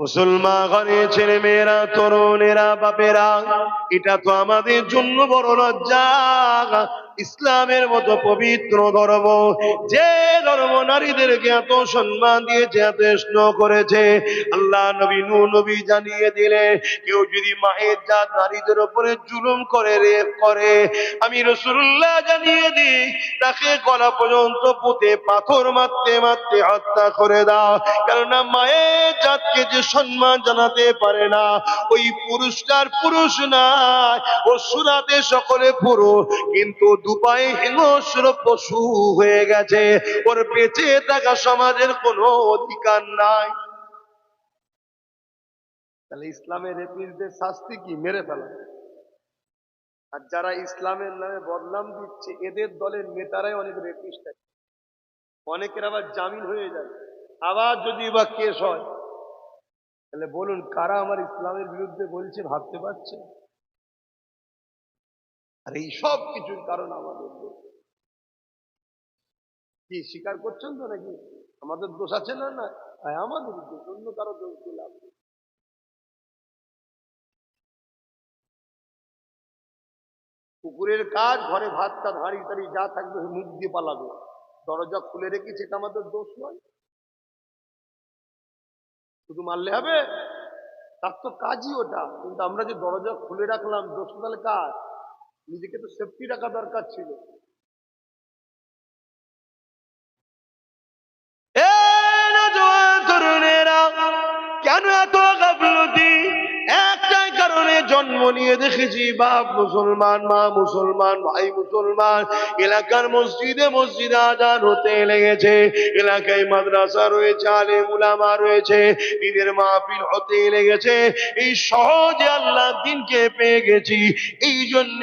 মুসলমান ঘরের ছেলে মেয়েরা তরুণেরা বাপেরা এটা তো আমাদের জন্য বড় লজ্জা। ইসলামের মতো পবিত্র ধর্ম, যে ধর্ম নারীদেরকে এত সম্মান দিয়েছে এত স্নেহ করেছে, আল্লাহ নবী নূ নবী জানিয়ে দিলে, কেউ যদি মায়ের জাত নারীদের উপরে জুলুম করে, রেপ করে, আমি রসুল্লাহ জানিয়ে দিই, তাকে গলা পর্যন্ত পুঁতে পাথর মারতে মারতে হত্যা করে দাও, কেননা মায়ের জাতকে যে সম্মান জানাতে পারে না, ওই পুরুষটার পুরুষ না ও সুরাতে সকলে পুরুষ, কিন্তু দুপায়ে হিংস্র পশু হয়ে গেছে। ওর বেঁচে থাকা সমাজের কোনো অধিকার নাই। তাহলে ইসলামের রেপিসদের শাস্তি কি? মেরে ফেলা। আর যারা ইসলামের নামে বদনাম দিচ্ছে, এদের দলের নেতারাই অনেক রেপিস্ট আছে অনেকের আবার জামিন হয়ে যায়। আবার যদি বা কেস হয়, তাহলে বলুন, কারা আমার ইসলামের বিরুদ্ধে বলছে, ভাবতে পারছে আর এই সব কিছুর কারণ আমাদের। কি স্বীকার করছেন তো নাকি? আমাদের দোষ আছে না না? হ্যাঁ, আমাদের দোষ অন্য কারও দোষ দিয়ে লাভ কুকুরের কাজ ঘরে ভাত ভাতটা হাঁড়ি টাড়ি যা থাকবে মুখ দিয়ে পালাবে। দরজা খুলে রেখে সেটা আমাদের দোষ নয়। শুধু মারলে হবে? তার তো কাজই ওটা। কিন্তু আমরা যে দরজা খুলে রাখলাম দোষ তাহলে কাজ নিজেকে তো সেফটি রাখা দরকার ছিল। কারণে নিয়ে দেখেছি, বাপ মুসলমান, মা মুসলমান, ভাই মুসলমান, এলাকার মসজিদে মসজিদে আজান হতে লেগেছে, এলাকায় মাদ্রাসা রয়েছে আলে মুলামা রয়েছে ঈদের মাহফিল হতে লেগেছে, এই সহজে আল্লাহ দিনকে পেয়ে গেছি, এই জন্য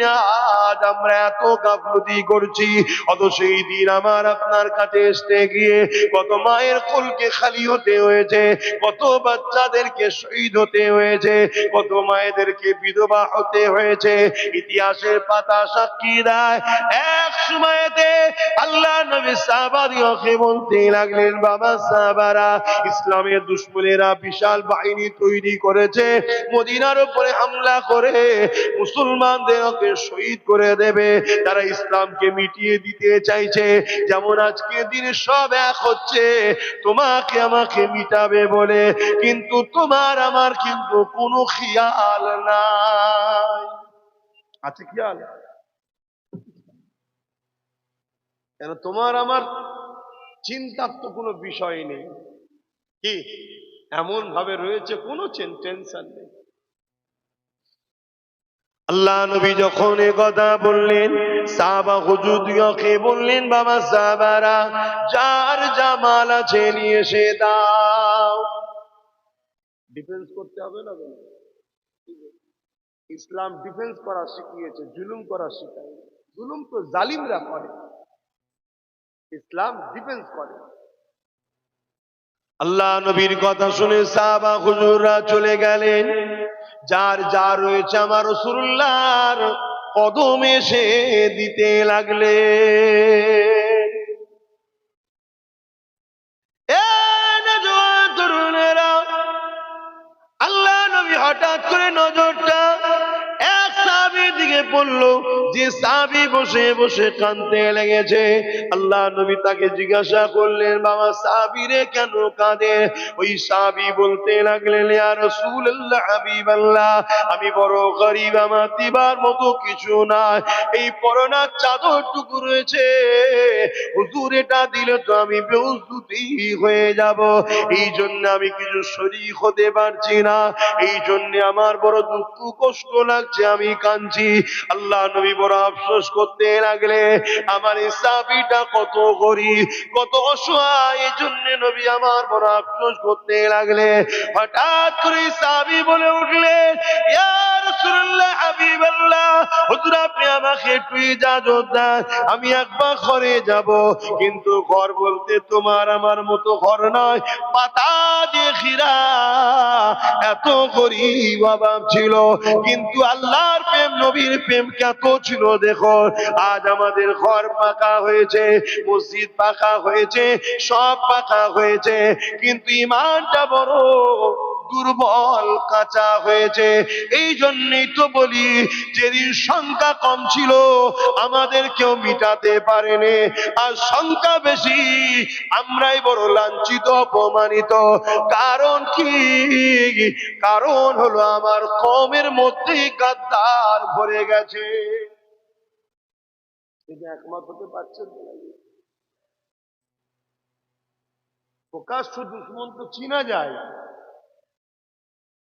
আজ আমরা এত গাফলতি করছি অত সেই দিন আমার আপনার কাছে আসতে গিয়ে কত মায়ের কোলকে খালি হতে হয়েছে, কত বাচ্চাদেরকে শহীদ হতে হয়েছে, কত মায়েদেরকে বিধবা হতে হয়েছে। ইতিহাসের পাতা সাক্ষী দেয়। এক সময়তে আল্লাহ নবী সাহাবাদিওকে বলতে লাগলেন বাবা সাহাবারা। ইসলামের দুশ্মনেরা বিশাল বাহিনী তৈরি করেছে। মদিনার উপরে হামলা করে মুসলমানদেরকে শহীদ করে দেবে। তারা ইসলামকে মিটিয়ে দিতে চাইছে। যেমন আজকে দিন সব এক হচ্ছে। তোমাকে আমাকে মিটাবে বলে। কিন্তু তোমার আমার কিন্তু কোনো খেয়াল নাই। আছে খেয়াল কেন তোমার আমার চিন্তার তো কোনো বিষয় নেই। কি? এমন ভাবে রয়েছে কোনো টেনশন নেই। আল্লাহ নবী যখন এ কথা বললেন সাহাবা হুজুদিয়কে বললেন বাবা সাহাবারা যার জামাল আছে নিয়ে এসে দাও। ডিফেন্স করতে হবে না কেন? ইসলাম ডিফেন্স করা শিখিয়েছে, জুলুম করা শিখায়। জুলুম তো জালিমরা করে। ইসলাম ডিফেন্স করে। আল্লাহ নবীর কথা শুনে সাহাবা হুজুররা চলে গেলেন। যার যা রয়েছে আমার রসুল্লাহর কদমে সে দিতে লাগলে আল্লাহ নবী হঠাৎ করে নজরটা এক সাহাবীর দিকে পড়লো যে সাহাবী বসে বসে কাঁদতে লেগেছে, আল্লাহ নবী তাকে জিজ্ঞাসা করলেন, বাবা সাহাবীরে কেন কাঁদে? ওই সাহাবী বলতে লাগলেন আমি বড় গরিব, আমার দিবার মতো কিছু না এই পরনার চাদরটুকু রয়েছে। হুজুর এটা দিলে তো আমি বেউজুতি হয়ে যাব। এই জন্য আমি কিছু শরীক হতে পারছি না এই জন্য আমার বড় দুঃখ কষ্ট লাগছে, আমি কাঁদছি। আল্লাহ নবী বড় আফসোস করতে লাগলে, আমার সাবিটা কত গরিব, কত অসহায় এই জন্য নবী আমার বড় আফসোস করতে লাগলে, হঠাৎ করে চাবি বলে উঠলে আমি একবার ঘরে যাব। কিন্তু ঘর বলতে তোমার আমার মতো ঘর নয়, পাতা এত গরিব অভাব ছিল। কিন্তু আল্লাহর প্রেম, নবীর প্রেম কত ছিল দেখো। আজ আমাদের ঘর পাকা হয়েছে, মসজিদ পাকা হয়েছে, সব পাকা হয়েছে। কিন্তু ইমানটা বড় দুর্বল, কাঁচা হয়েছে। এই জন্যই তো বলি, যেদিন সংখ্যা কম ছিল আমাদের কেউ মিটাতে পারেনি। আর সংখ্যা বেশি, আমরাই বড় লাঞ্ছিত, অপমানিত। কারণ কি? কারণ হলো আমার কমের মধ্যেই গাদ্দার ভরে গেছে। একমত হতে পারছেন প্রকাশ্য দুশ্মন তো চিনা যায়।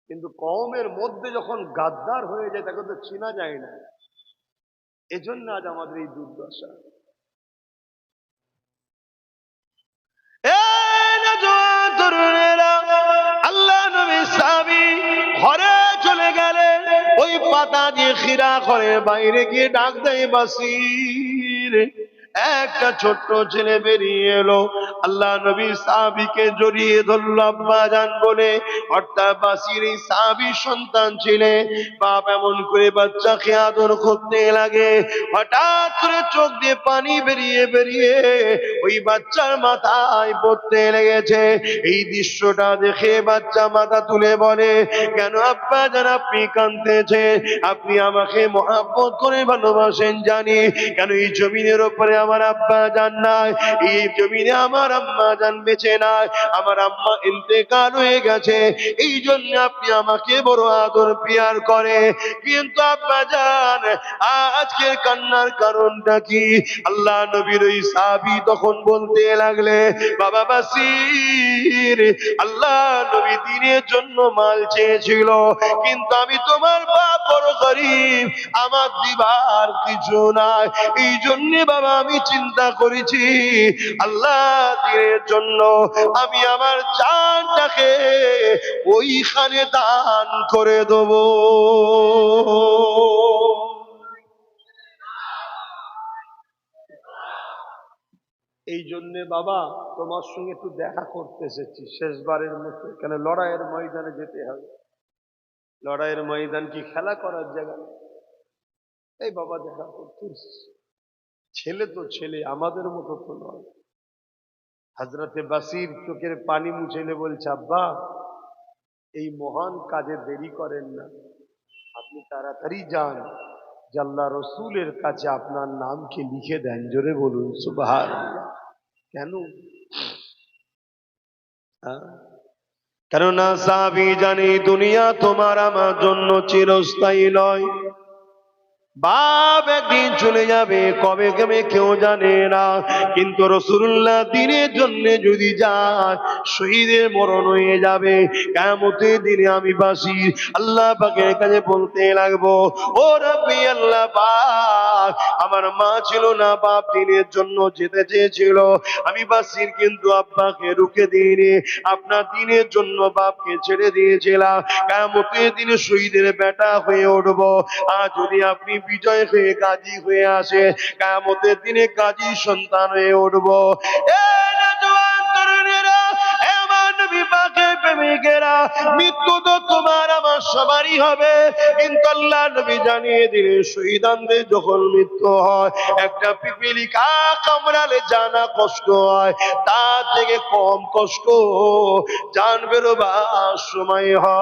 কিন্তু কমের মধ্যে যখন গাদ্দার হয়ে যায় তাকে তো চিনা যায় না। এজন্য আজ আমাদের এই দুর্দশা। আল্লাহ ঘরে চলে গেলে ওই পাতা দিয়ে খিরা করে বাইরে গিয়ে ডাক দেয় বাসির। একটা ছোট্ট ছেলে বেরিয়ে এলো। আল্লাহ নবী সাহাবিকে জড়িয়ে ধরলো, আব্বা জান বলে, অর্থাৎ বাসির এই সাহাবির সন্তান ছিলে। বাপ এমন করে বাচ্চাকে আদর করতে লাগে। হঠাৎ করে চোখ দিয়ে পানি বেরিয়ে বেরিয়ে ওই বাচ্চার মাথায় পড়তে লেগেছে। এই দৃশ্যটা দেখে বাচ্চা মাথা তুলে বলে, কেন আব্বা জান, আপনি কাঁদতেছে আপনি আমাকে মহাব্বত করে ভালোবাসেন জানি। কেন এই জমিনের ওপরে আমার আব্বা জান নাই, এই জমিনে আমার আম্মা জান বেঁচে নাই, আমার আম্মা ইন্তেকাল হয়ে গেছে এই জন্য আপনি আমাকে বড় আদর পিয়ার করে। কিন্তু আব্বা জান, আজকের কান্নার কারণটা কি? আল্লাহ নবীর ওই সাবি তখন বলতে লাগলে, বাবা বাসির, আল্লাহ নবী দিনের জন্য মাল চেয়েছিল, কিন্তু আমি তোমার বাপ বড় গরিব, আমার দিবার কিছু নাই এই জন্য বাবা আমি চিন্তা করেছি, আল্লাহ দিনের জন্য আমি আমার জানটাকে ওইখানে দান করে দেবো। এই জন্যে বাবা, তোমার সঙ্গে একটু দেখা করতে এসেছি। শেষবারের মতো কেন লড়াইয়ের ময়দানে যেতে হবে। লড়াইয়ের ময়দান কি খেলা করার জায়গা? এই বাবা, দেখা করতে এসেছি। ছেলে তো ছেলে, আমাদের মতো তো নয়। হাজরাতে বাসির চোখের পানি মুছেলে বলছে, আব্বা, এই মহান কাজে দেরি করেন না। আপনি তাড়াতাড়ি যান। জাল্লা রসুলের কাছে আপনার নামকে লিখে দেন। জোরে বলুন সুবাহার কেন? হ্যাঁ? কেননা সাবি জানি, দুনিয়া তোমার আমার জন্য চিরস্থায়ী নয়। বাপ একদিন চলে যাবে, কবে কবে কেউ জানে না। কিন্তু রসুল্লাহ দিনের জন্য যদি যায়, শহীদের মরণ হয়ে যাবে। কেমতের দিনে আমি বাসি। আল্লাহ পাকের কাছে বলতে লাগবো, ও রব্বি, আল্লাহ পাক, আমার মা ছিল না, বাপ দিনের জন্য যেতে চেয়েছিল। আমি বাসির কিন্তু আব্বাকে রুখে দিইনি। আপনার দিনের জন্য বাপকে ছেড়ে দিয়েছিলাম। কেমতের দিনে শহীদের বেটা হয়ে উঠবো। আর যদি আপনি বিজয় হয়ে, গাজী হয়ে আসে। কেমতের দিনে গাজী সন্তান হয়ে উঠবো। মৃত্যু তো তোমার, আমার সবারই হবে। কিন্তু আল্লাহ জানিয়ে দিলেন, শহীদানদের যখন মৃত্যু হয়, একটা পিপিলিকা কামড়ালে জানা কষ্ট হয় তার থেকে কম কষ্ট জান বেরোবার সময় হয়।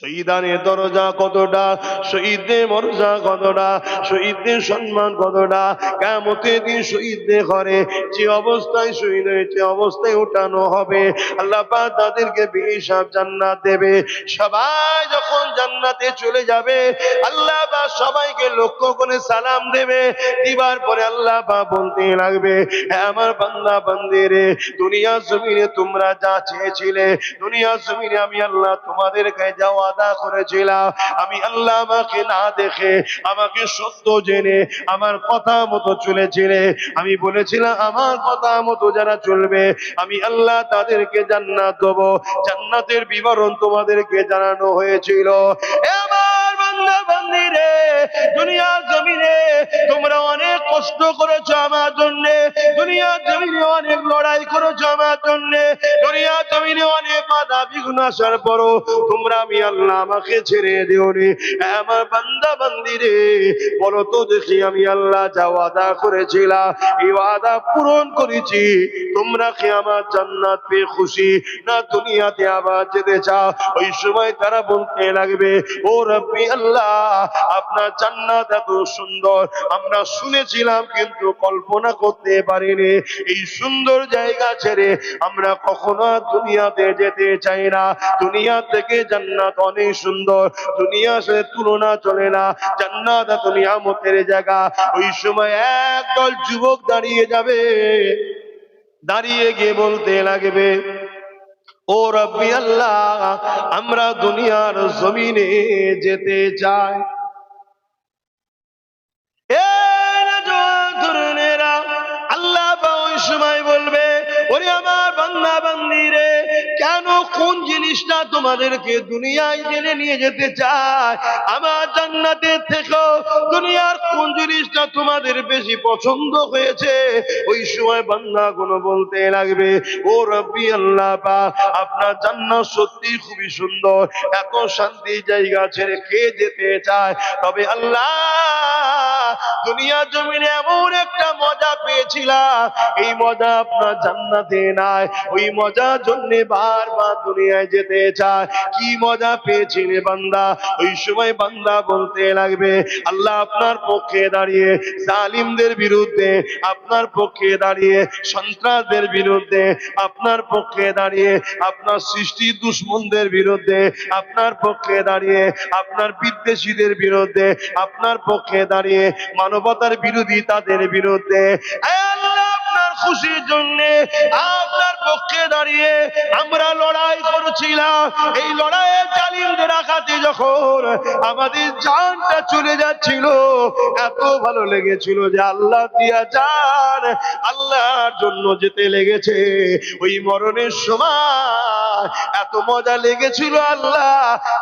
শহীদানের দরজা কতটা? শহীদদের মর্যাদা কতটা? শহীদদের সম্মান কতটা? কেমতে দিন শহীদদের ঘরে যে অবস্থায় শহীদ হয়েছে অবস্থায় উঠানো হবে। আল্লাহ তাদেরকে বেশাব জান্নাত দেবে। সবাই যখন জান্নাতে চলে যাবে, আল্লাহ বা সবাইকে লক্ষ্য করে সালাম দেবে। দিবার পরে আল্লাহ বা বলতে লাগবে আমার বান্দা বান্দিরে দুনিয়া জমিনে তোমরা যা চেয়েছিলে দুনিয়া জমিনে আমি আল্লাহ তোমাদের কাছে যা ওয়াদা করেছিলাম। আমি আল্লাহ আমাকে না দেখে, আমাকে সত্য জেনে, আমার কথা মতো চলেছিলে। আমি বলেছিলাম, আমার কথা মতো যারা চলবে, আমি আল্লাহ তাদেরকে জান্নাত দেবো। জান্নাতের বিবরণ তোমাদেরকে জানানো হয়েছিল। এ আমার বান্দা বান্দিরে দুনিয়ার জমিনে তোমরা অনেক কষ্ট করেছ আমার জন্য। দুনিয়া জমিনে অনেক লড়াই করেছ আমার জন্য। দুনিয়া জমিনে অনেক বাধা বিঘ্ন আসার পরও তোমরা আমি আল্লাহ আমাকে ছেড়ে দিও রে আমার বান্দা বান্দি রে, বলো তো দেখি আমি আল্লাহ যা ওয়াদা করেছিলাম, এই ওয়াদা পূরণ করেছি। তোমরা কি আমার জান্নাত পেয়ে খুশি না দুনিয়াতে আবার যেতে চাও? ওই সময় তারা বলতে লাগবে, ও রব্বি আল্লাহ আপনার জান্নাত এত সুন্দর। আমরা শুনেছিলাম কিন্তু কল্পনা করতে পারিনি। এই সুন্দর জায়গা ছেড়ে আমরা কখনো দুনিয়াতে যেতে চাই না। দুনিয়া থেকে জান্নাত অনেক সুন্দর। দুনিয়া সে তুলনা চলে না। জান্নাত এত নিয়ামতের জায়গা। ওই সময় একদল যুবক দাঁড়িয়ে যাবে। দাঁড়িয়ে গিয়ে বলতে লাগবে ও রব্বি আল্লাহ, আমরা দুনিয়ার জমিনে যেতে চাই। সময় বলবে আমার রে, কেন কোন জিনিসটা তোমাদেরকে দুনিয়ায় জেনে নিয়ে যেতে চায়? আমার জান্নাতের থেকেও জিনিসটা তোমাদের বেশি পছন্দ হয়েছে, ওই সময় বান্দা গুলো বলতে লাগবে, ও রব্বি আল্লাহ পাক আপনার জান্নাত সত্যি খুবই সুন্দর, এত শান্তি জায়গা ছেড়ে কে যেতে চায়? তবে আল্লাহ দুনিয়া জমিনে এমন একটা মজা পেয়েছিলাম, এই মজা আপনার জান্নাতে নাই, ওই মজার জন্য বারবার দুনিয়ায় যেতে চায়। কি মজা পেয়েছিলে বান্দা? ওই সময় বান্দা বলতে লাগবে, আল্লাহ আপনার পক্ষে দাঁড়িয়ে জালিমদের বিরুদ্ধে আপনার পক্ষে দাঁড়িয়ে সন্ত্রাসদের বিরুদ্ধে আপনার পক্ষে দাঁড়িয়ে আপনার সৃষ্টি দুশ্মনদের বিরুদ্ধে আপনার পক্ষে দাঁড়িয়ে আপনার বিদ্বেষীদের বিরুদ্ধে আপনার পক্ষে দাঁড়িয়ে মানবতার বিরোধী তাদের বিরুদ্ধে। আল্লাহ, আপনার খুশির জন্য, আপনার পক্ষে দাঁড়িয়ে আমরা লড়াই করছিলাম। এই লড়াইয়ে জালিমদের আঘাতে যখন আমাদের জানটা চলে যাচ্ছিল, এত ভালো লেগেছিল যে আল্লাহ দিয়া যান, আল্লাহর জন্য যেতে লেগেছে। ওই মরণের সময় এত মজা লেগেছিল আল্লাহ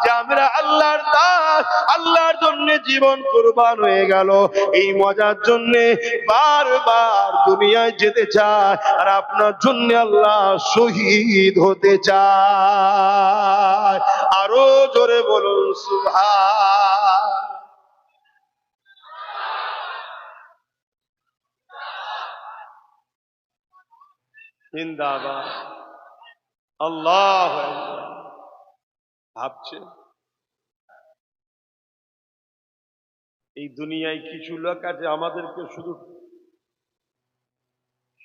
যে আমরা আল্লাহর দাস, আল্লাহর জন্য জীবন কোরবান হয়ে গেল। এই মজার জন্য বারবার দুনিয়ায় যেতে চায়, আর আপনার জন্য আল্লাহ শহীদ হতে চায়। আরও জোরে বলুন জিন্দাবাদ। আল্লাহ ভাবছে এই দুনিয়ায় কিছু লোক আছে, আমাদেরকে শুধু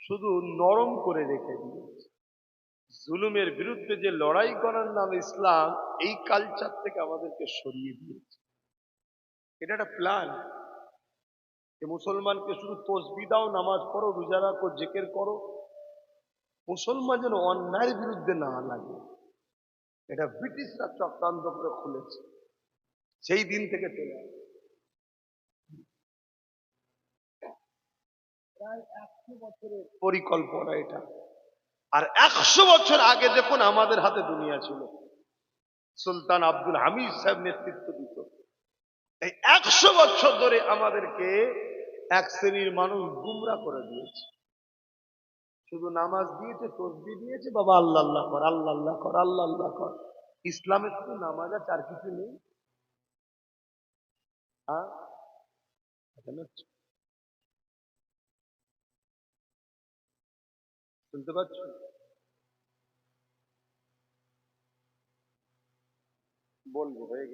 শুধু নরম করে রেখে দিয়েছে। জুলুমের বিরুদ্ধে যে লড়াই করার নাম ইসলাম, এই কালচার থেকে আমাদেরকে সরিয়ে দিয়েছে। এটা একটা প্ল্যান যে মুসলমানকে শুধু তসবি দাও, নামাজ পড়ো, রোজা রাখো, জেকের করো। মুসলমান যেন অন্যায়ের বিরুদ্ধে না লাগে। এটা ব্রিটিশরা চক্রান্ত করে খুলেছে। সেই দিন থেকে চলে আসছে। পরিকল্পনা এটা। আর একশো বছর আগে দেখুন আমাদের হাতে দুনিয়া ছিল। সুলতান আব্দুল হামিদ সাহেব নেতৃত্ব দিত। এই একশো বছর ধরে আমাদেরকে এক শ্রেণির মানুষ গুমরা করে দিয়েছে। শুধু নামাজ দিয়েছে তসবি দিয়েছে, বাবা আল্লাহ আল্লাহ কর, আল্লাহ আল্লাহ কর, আল্লাহ আল্লাহ কর। ইসলামে শুধু নামাজ আছে আর কিছু নেই। হ্যাঁ? এখানে হচ্ছে। শুনতে পাচ্ছ বলব হয়ে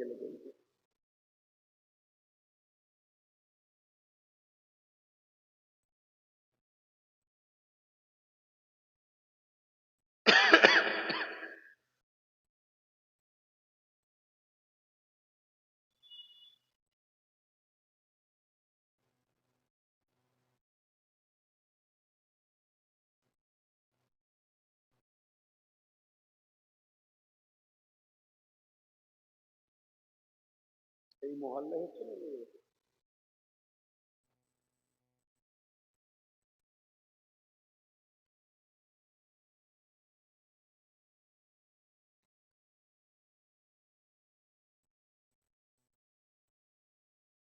এই মহল্লায় হচ্ছে না?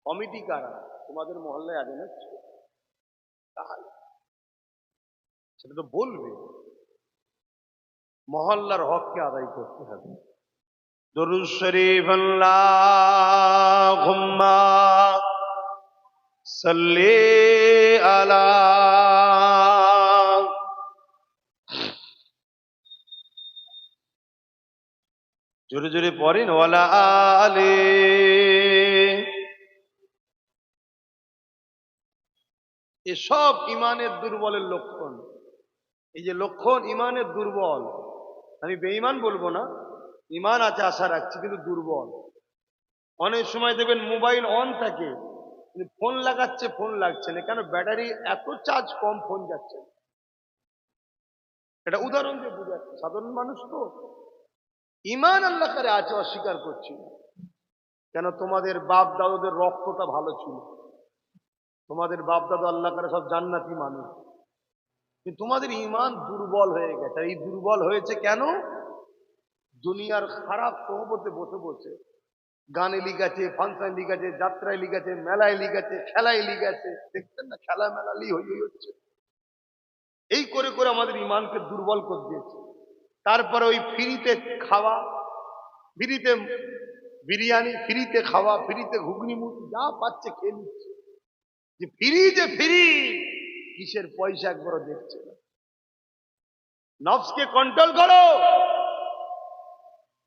কমিটি কারা? তোমাদের মহল্লায় আছে না তাহলে সেটা তো বলবে। মহল্লার হককে আদায় করতে হবে। জোরে জোরে পড়েন, ওয়ালা আলে এসব ইমানের দুর্বলের লক্ষণ। এই যে লক্ষণ ইমানের দুর্বল, আমি বেঈমান বলব না ইমান আছে, আশা রাখছি, কিন্তু দুর্বল। অনেক সময় দেখবেন মোবাইল অন থাকে ফোন লাগাচ্ছে, ফোন লাগছে না। কেন? ব্যাটারি এত চার্জ কম, ফোন যাচ্ছে। এটা উদাহরণ দিয়ে বুঝাচ্ছে। সাধারণ মানুষ তো ইমান আল্লাহ করে আছে, অস্বীকার করছি। কেন? তোমাদের বাপ দাদুদের রক্তটা ভালো ছিল। তোমাদের বাপ দাদু আল্লাহ করে সব জান্নাতি মানুষ। তোমাদের ইমান দুর্বল হয়ে গেছে। এই দুর্বল হয়েছে কেন? দুনিয়ার খারাপ সহবতে বসে বসে গানে লিগাছে ফাংশন লিগাছে যাত্রায় লিগাছে মেলায় লিগাছে খেলায় লিগাছে দেখছেন না, খেলা মেলালি হই হচ্ছে। এই করে করে আমাদের ইমানকে দুর্বল করে দিয়েছে। তারপরে ওই ফ্রিতে খাওয়া, ফ্রিতে বিরিয়ানি, ফ্রিতে খাওয়া, ফ্রিতে ঘুগনি মুড়ি যা পাচ্ছে খেয়ে নিচ্ছে। যে ফ্রি যে ফ্রি, কিসের পয়সা একবারও দেখছে নফসকে কন্ট্রোল করো।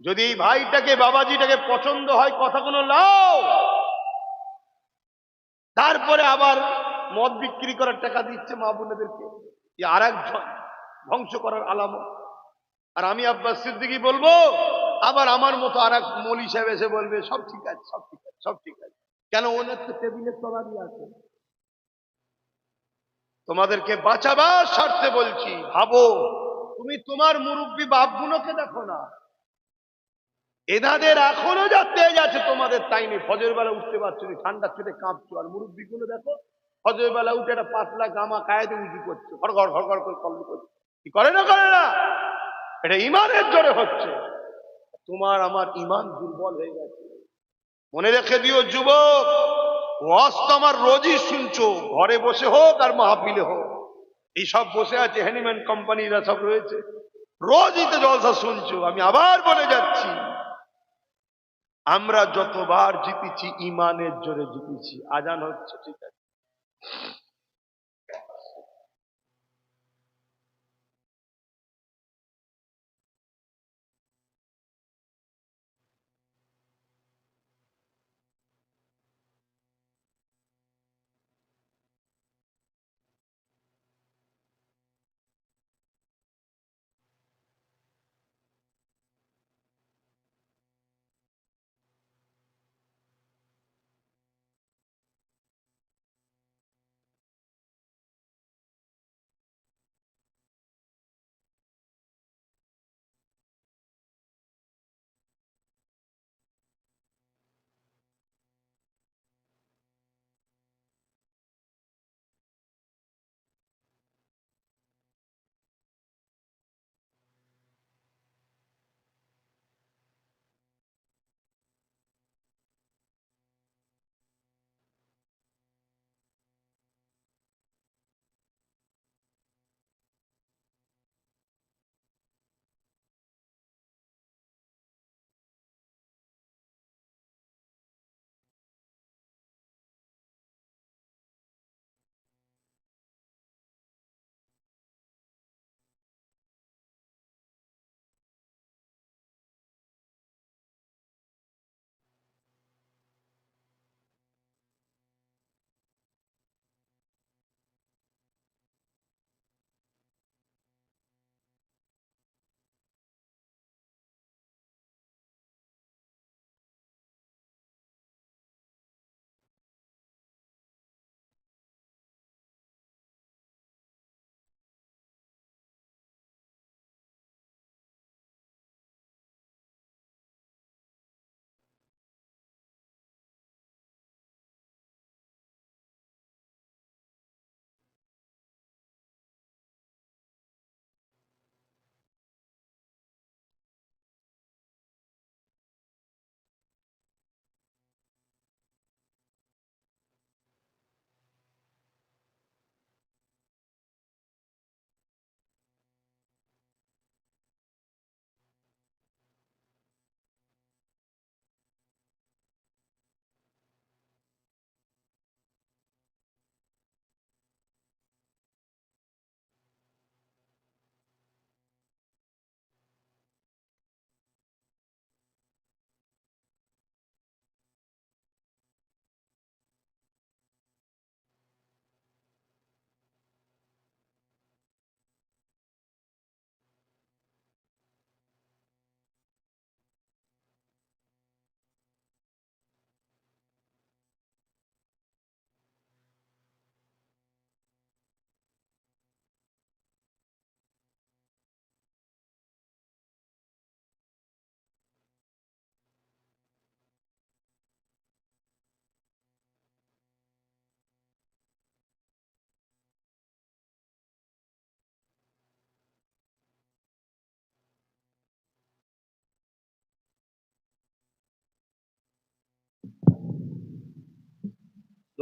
যদি এই ভাইটাকে বাবাজিটাকে পছন্দ হয় কথা কোনো লাও। তারপরে আবার মদ বিক্রি করার টাকা দিচ্ছে মা বোনেদেরকে। আর এক ধ্বংস করার আলামত। আর আমি আব্বাস সিদ্দিকি বলব, আবার আমার মতো আর এক মলি সাহেব এসে বলবে, সব ঠিক আছে, সব ঠিক আছে, সব ঠিক আছে। কেন ওনার তো টেবিলের তলারই আছে। তোমাদেরকে বাঁচাবার স্বার্থে বলছি, ভাবো, তুমি তোমার মুরব্বী বাপগুলোকে দেখো না। এনাদের এখনও যা তেজ আছে তোমাদের তাই নেই ফজর বেলা উঠতে পারছ না, ঠান্ডা চুটে কাঁপছো। আর মুরব্বী গুলো দেখো ফজর বেলা উঠে একটা পাতলা গামা কায়েদে উঁচু করছ, ঘর ঘর ঘর ঘর করে কল্প করছ। কি করে না করে না? এটা ইমানের জোরে হচ্ছে। তোমার আমার ইমান দুর্বল হয়ে গেছে। মনে রেখে দিও, যুবক ওয়াজ তো আমার রোজই শুনছো। ঘরে বসে হোক আর মাহফিলে হোক। এই সব বসে আছে, হ্যানিম্যান কোম্পানিরা সব রয়েছে। রোজই তো জলসা শুনছো। আমি আবার বলে যাচ্ছি আমরা যতবার জিতেছি ইমানের জোরে জিতেছি। আজান হচ্ছে ঠিক আছে?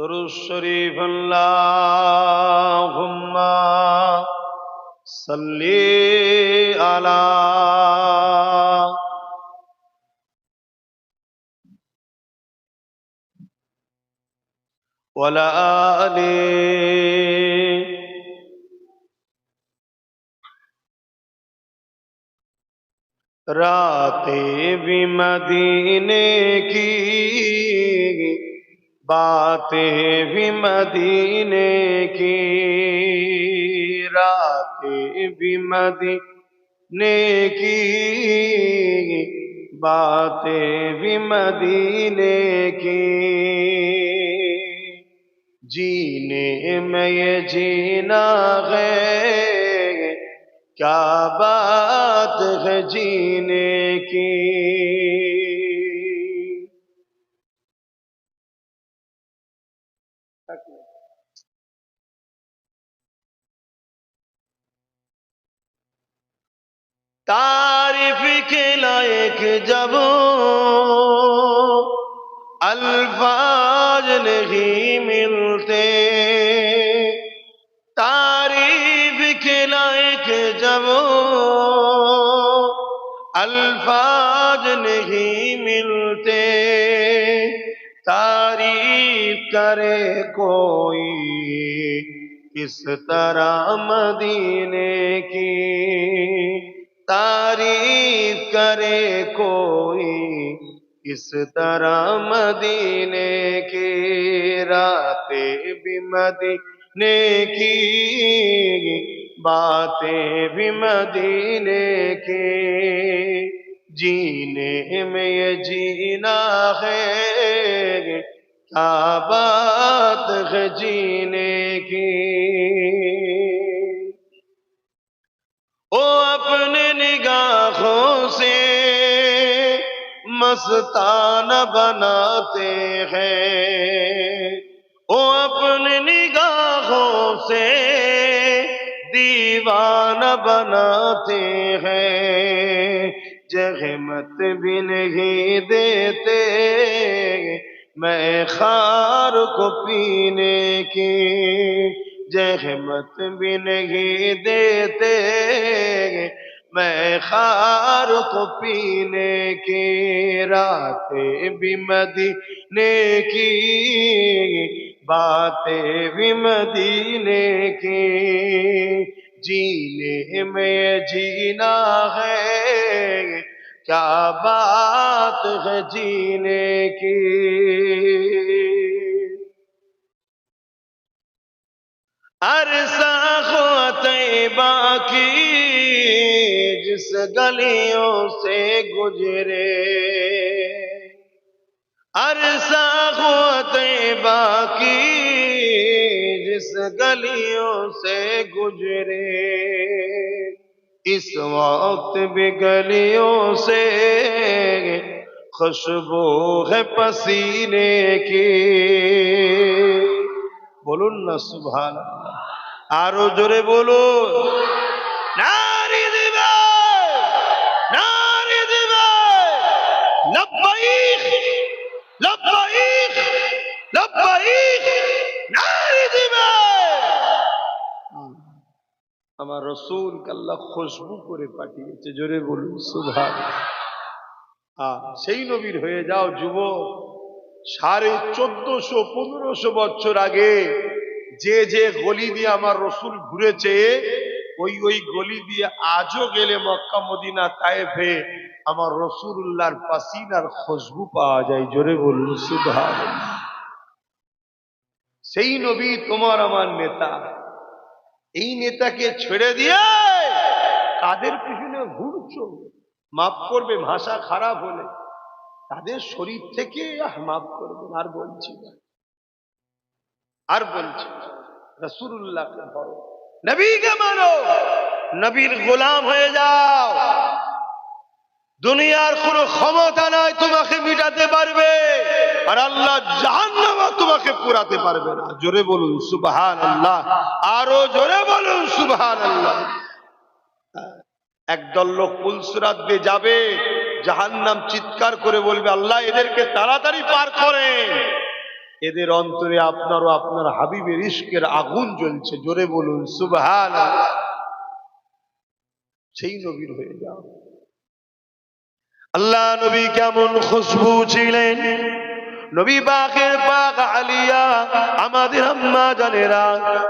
দরুদ শরীফ আল্লাহুম্মা সাল্লি আলা ولا آل راتے بھی مدینے کی باتیں بھی مدینے کی، راتیں بھی مدینے کی، باتیں بھی مدینے کی۔ جینے میں یہ جینا ہے کیا بات ہے جینے کی؟ تعریف کے لائق جب الفاظ نہیں ملتے۔ تعریف کے لائق جب الفاظ نہیں ملتے۔ تعریف کرے کوئی کس طرح مدینے کی تعریف کرے کوئی اس طرح مدینے کی راتیں بھی مدینے کی، باتیں بھی مدینے کی۔ جینے میں یہ جینا ہے، کیا بات ہے جینے کی؟ مستان بناتے ہیں۔ وہ اپنی نگاہوں سے دیوان بناتے ہیں۔ جہمت بھی نہیں دیتے میں خار کو پینے کی۔ جہمت بھی نہیں دیتے میں خار کو پینے کی راتیں بھی مدینے کی، باتیں بھی مدینے کی۔ جینے میں جینا ہے، کیا بات ہے جینے کی؟ عرصہ خو کی کس گلیوں سے گزرے۔ عرصہ ہو باقی جس گلیوں سے گزرے۔ اس وقت بھی گلیوں سے خوشبو ہے پسینے کی۔ بولو نا سبحان اللہ۔ آرو جرے بولو۔ রসুল কাল্লা খুশবু করে পাঠিয়েছে। জোরে বলুন সুভান সেই নবীর হয়ে যাও যুবক, সাড়ে চোদ্দশো, পনেরোশো বছর আগে যে যে গলি দিয়ে আমার রসুল ঘুরেছে, ওই ওই গলি দিয়ে আজও গেলে মক্কা, মদিনা, তায়েফে আমার রসুল্লাহর পাসিনার খুশবু পাওয়া যায়। জোরে বলুন সুধার সেই নবী তোমার আমার নেতা। এই নেতাকে ছেড়ে দিয়ে কাদের পিছনে ঘুরছ মাফ করবে, ভাষা খারাপ হলে। তাদের শরীর থেকে মাফ করবে, আর বলছি না। আর বলছি রসুল্লাহকে নবীকে মানো, নবীর গোলাম হয়ে যাও। দুনিয়ার কোন ক্ষমতা নাই তোমাকে মিটাতে পারবে। আর আল্লাহ জাহান্নামা তোমাকে পুরাতে পারবে না। জোরে বলুন সুবাহান আল্লাহ আরও জোরে বলুন সুবাহান আল্লাহ একদল লোক পুলসুরাত দিয়ে যাবে, জাহান্নাম চিৎকার করে বলবে, আল্লাহ, এদেরকে তাড়াতাড়ি পার করেন। এদের অন্তরে আপনার ও আপনার হাবিবের ইশকের আগুন জ্বলছে। জোরে বলুন সুবহান সেই নবীর হয়ে যাও। আল্লাহ নবী কেমন খুশবু ছিলেন? নবী পাকের পাক আলিয়া, আমাদের আম্মা জানেরা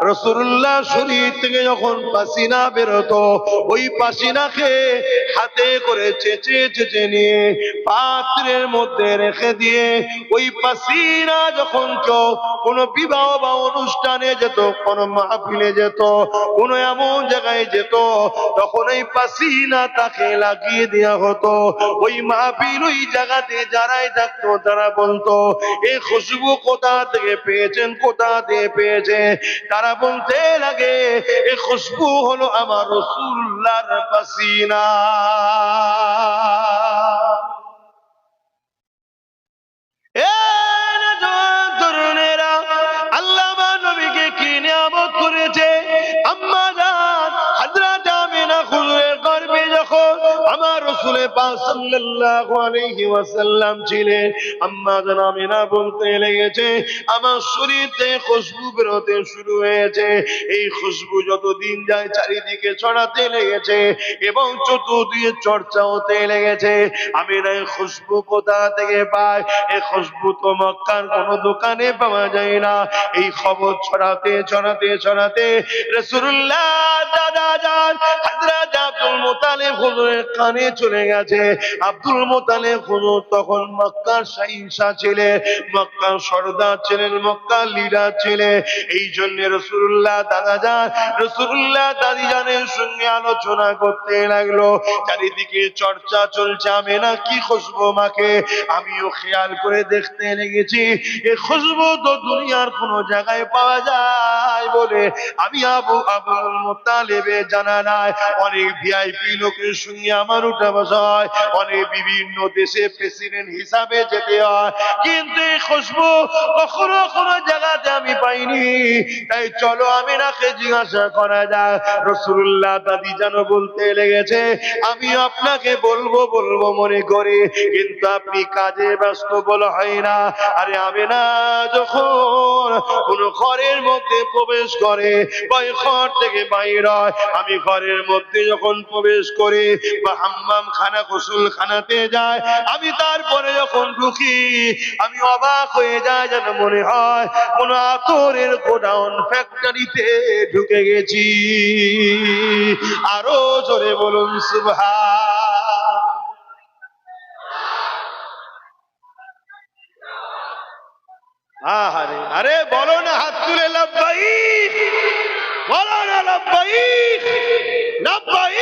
রসুল্লাহ শরীর থেকে যখন পাসিনা বেরোতো, ওই পাসিনাকে হাতে করে চেঁচে চেঁচে নিয়ে পাত্রের মধ্যে রেখে দিয়ে, ওই পাসিনা যখন কেউ কোনো বিবাহ বা অনুষ্ঠানে যেত, কোনো মাহফিলে যেত, কোনো এমন জায়গায় যেত, তখন এই পাসিনা তাকে লাগিয়ে দেওয়া হতো। ওই মাহফিল ওই জায়গাতে যারাই থাকতো, তারা বলতো এই খুশবু কোথা থেকে পেয়েছেন? কোথা থেকে পেয়েছে তারা বলতে লাগে এই খুশবু হলো আমার রসুল্লার পাসিনা। সাল্লাল্লাহু আলাইহি ওয়াসাল্লাম ছিলেন। আম্মা জান আমিনা বলতে লেগেছে, আমার শরীর খুশবু বেরোতে শুরু হয়েছে। এই খুশবু যত দিন যায় চারিদিকে ছড়াতে লেগেছে এবং চতুর্দিকে চর্চা হতে লেগেছে। আমি না খুশবু কোথা থেকে পাই এই খুশবু তো মক্কার কোনো দোকানে পাওয়া যায় না। এই খবর ছড়াতে ছড়াতে ছড়াতে রসুল্লাহ দাদা যান হযরত আব্দুল মুতালিব হুজুরের কানে চলে গেছে। আব্দুল মুতালিব হুজুর তখন মক্কার শাহিনশাহ ছিলেন মক্কার সর্দার ছিলেন মক্কার লিডার ছিলেন এই জন্য রসুল্লাহ দাদা যান রসুল্লাহ দাদি জানের সঙ্গে আলোচনা করতে লাগল। চারিদিকে চর্চা চলছে, আমি না কি খুশবু মাকে? আমিও খেয়াল করে দেখতে লেগেছি, এ খুশবু তো দুনিয়ার কোনো জায়গায় পাওয়া যায় বলে। আমি আবু, আবুল মোতালেবে জানা নাই। অনেক ভিআইপি লোকের সঙ্গে আমার উঠা বসা হয় বিভিন্ন দেশে প্রেসিডেন্ট হিসাবে যেতে হয়। কিন্তু এই খুশবু কখনো কোনো জায়গাতে আমি পাইনি। তাই চলো আমি নাকে জিজ্ঞাসা করা যাক। রসুল্লাহ দাদি যেন বলতে লেগেছে, আমি আপনাকে বলব বলব মনে করে। কিন্তু আপনি কাজে ব্যস্ত বলা হয় না। আরে আমি না, যখন কোন ঘরের মধ্যে প্রবেশ করে বা ঘর থেকে বাইর হয়। আমি ঘরের মধ্যে যখন প্রবেশ করে, বা হাম্মাম খানা গোসল খানাতে যায়। আমি তারপরে যখন ঢুকি, আমি অবাক হয়ে যায় যেন মনে হয় কোন আতরের গোডাউন ফ্যাক্টরিতে ঢুকে গেছি। আরও জোরে বলুন সুভা আরে আরে বলো না, হাত তুলে লাভবাই বলো না লাভবাই লাভবাই